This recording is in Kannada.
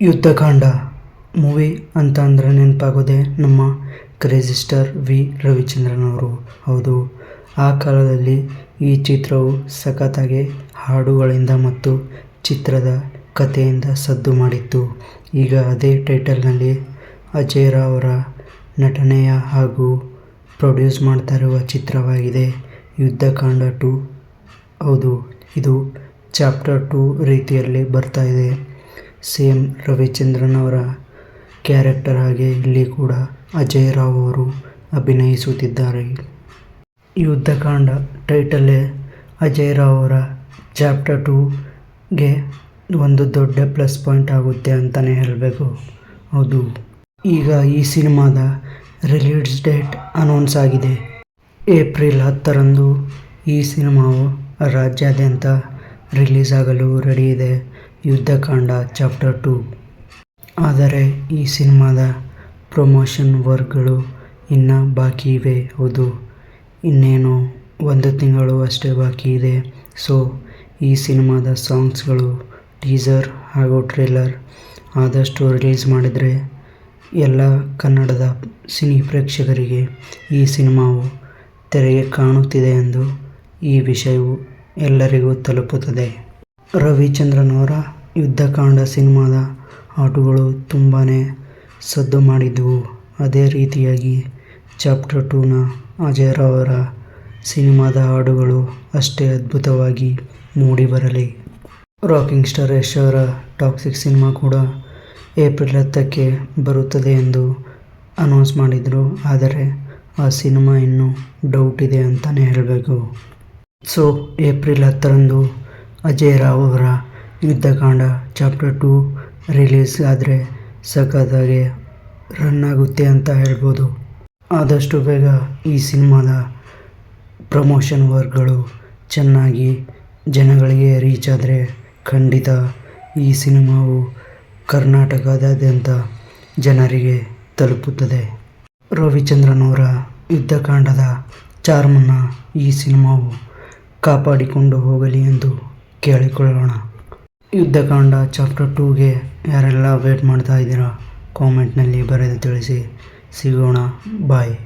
ಯುದ್ಧಕಾಂಡ ಮೂವಿ ಅಂತ ಅಂದರೆ ನೆನಪಾಗೋದೆ ನಮ್ಮ ಕ್ರೇಜಿಸ್ಟರ್ ವಿ ರವಿಚಂದ್ರನ್ ಅವರು ಹೌದು, ಆ ಕಾಲದಲ್ಲಿ ಈ ಚಿತ್ರವು ಸಖತ್ತಾಗಿ ಹಾಡುಗಳಿಂದ ಮತ್ತು ಚಿತ್ರದ ಕಥೆಯಿಂದ ಸದ್ದು ಮಾಡಿತ್ತು. ಈಗ ಅದೇ ಟೈಟಲ್ನಲ್ಲಿ ಅಜಯ್ ರಾವರ ನಟನೆಯ ಹಾಗೂ ಪ್ರೊಡ್ಯೂಸ್ ಮಾಡ್ತಾ ಇರುವ ಚಿತ್ರವಾಗಿದೆ ಯುದ್ಧಕಾಂಡ ಟು ಹೌದು, ಇದು ಚಾಪ್ಟರ್ ಟು ರೀತಿಯಲ್ಲಿ ಬರ್ತಾ ಇದೆ. ಸೇಮ್ ರವಿಚಂದ್ರನ್ ಅವರ ಕ್ಯಾರೆಕ್ಟರ್ ಹಾಗೆ ಇಲ್ಲಿ ಕೂಡ ಅಜಯ್ ರಾವ್ ಅವರು ಅಭಿನಯಿಸುತ್ತಿದ್ದಾರೆ. ಯುದ್ಧಕಾಂಡ ಟೈಟಲ್ಲೇ ಅಜಯ್ ರಾವ್ ಅವರ ಚಾಪ್ಟರ್ ಟೂಗೆ ಒಂದು ದೊಡ್ಡ ಪ್ಲಸ್ ಪಾಯಿಂಟ್ ಆಗುತ್ತೆ ಅಂತಲೇ ಹೇಳಬೇಕು. ಹೌದು. ಈಗ ಈ ಸಿನಿಮಾದ ರಿಲೀಸ್ ಡೇಟ್ ಅನೌನ್ಸ್ ಆಗಿದೆ. ಏಪ್ರಿಲ್ ಹತ್ತರಂದು ಈ ಸಿನಿಮಾವು ರಾಜ್ಯಾದ್ಯಂತ ರಿಲೀಸ್ ಆಗಲು ರೆಡಿ ಇದೆ. Yuddhakanda chapter two. ಆದರೆ ಈ ಸಿನಿಮಾದ ಪ್ರಮೋಷನ್ ವರ್ಕ್ಗಳು ಇನ್ನೂ ಬಾಕಿ ಇವೆ, ಹೌದು. ಇನ್ನೇನು ಒಂದು ತಿಂಗಳು ಅಷ್ಟೇ ಬಾಕಿ ಇದೆ. ಸೊ, ಈ ಸಿನಿಮಾದ ಸಾಂಗ್ಸ್ಗಳು, ಟೀಸರ್ ಹಾಗೂ ಟ್ರೇಲರ್ ಆದಷ್ಟು ರಿಲೀಸ್ ಮಾಡಿದರೆ ಎಲ್ಲ ಕನ್ನಡದ ಸಿನಿ ಪ್ರೇಕ್ಷಕರಿಗೆ ಈ ಸಿನಿಮಾವು ತೆರೆಗೆ ಕಾಣುತ್ತಿದೆ ಎಂದು ಈ ವಿಷಯವು ಎಲ್ಲರಿಗೂ ತಲುಪುತ್ತದೆ. ರವಿಚಂದ್ರನ್ ಅವರ ಯುದ್ಧಕಾಂಡ ಸಿನಿಮಾದ ಹಾಡುಗಳು ತುಂಬಾ ಸದ್ದು ಮಾಡಿದ್ದವು ಅದೇ ರೀತಿಯಾಗಿ ಚಾಪ್ಟರ್ ಟೂನ ಅಜಯ್ ರಾವ್ ಅವರ ಸಿನಿಮಾದ ಹಾಡುಗಳು ಅಷ್ಟೇ ಅದ್ಭುತವಾಗಿ ಮೂಡಿ ಬರಲಿ rocking star Yash Toxic cinema ಕೂಡ ಏಪ್ರಿಲ್ ಹತ್ತಕ್ಕೆ ಬರುತ್ತದೆ ಎಂದು ಅನೌನ್ಸ್ ಮಾಡಿದರು. ಆದರೆ ಆ ಸಿನಿಮಾ ಇನ್ನೂ ಡೌಟ್ ಇದೆ ಅಂತಲೇ ಹೇಳಬೇಕು. ಸೊ, ಏಪ್ರಿಲ್ ಹತ್ತರಂದು ಅಜಯ್ ರಾವ್ ಅವರ ಯುದ್ಧಕಾಂಡ ಚಾಪ್ಟರ್ ಟು ರಿಲೀಸ್ ಆದರೆ ಸಖತ್ತಾಗಿ ರನ್ ಆಗುತ್ತೆ ಅಂತ ಹೇಳ್ಬೋದು. ಆದಷ್ಟು ಬೇಗ ಈ ಸಿನಿಮಾದ ಪ್ರಮೋಷನ್ ವರ್ಕ್ಗಳು ಚೆನ್ನಾಗಿ ಜನಗಳಿಗೆ ರೀಚ್ ಆದರೆ ಖಂಡಿತ ಈ ಸಿನಿಮಾವು ಕರ್ನಾಟಕದಾದ್ಯಂತ ಜನರಿಗೆ ತಲುಪುತ್ತದೆ. ರವಿಚಂದ್ರನವರ ಯುದ್ಧಕಾಂಡದ ಚಾರ್ಮನ್ನು ಈ ಸಿನಿಮಾವು ಕಾಪಾಡಿಕೊಂಡು ಹೋಗಲಿ ಎಂದು ಕೇಳಿಕೊಳ್ಳೋಣ. ಯುದ್ಧಕಾಂಡ ಚಾಪ್ಟರ್ ಟೂಗೆ ಯಾರೆಲ್ಲ ವೇಟ್ ಮಾಡ್ತಾ ಇದ್ದೀರಾ? ಕಾಮೆಂಟ್ನಲ್ಲಿ ಬರೆದು ತಿಳಿಸಿ. ಸಿಗೋಣ. ಬಾಯ್.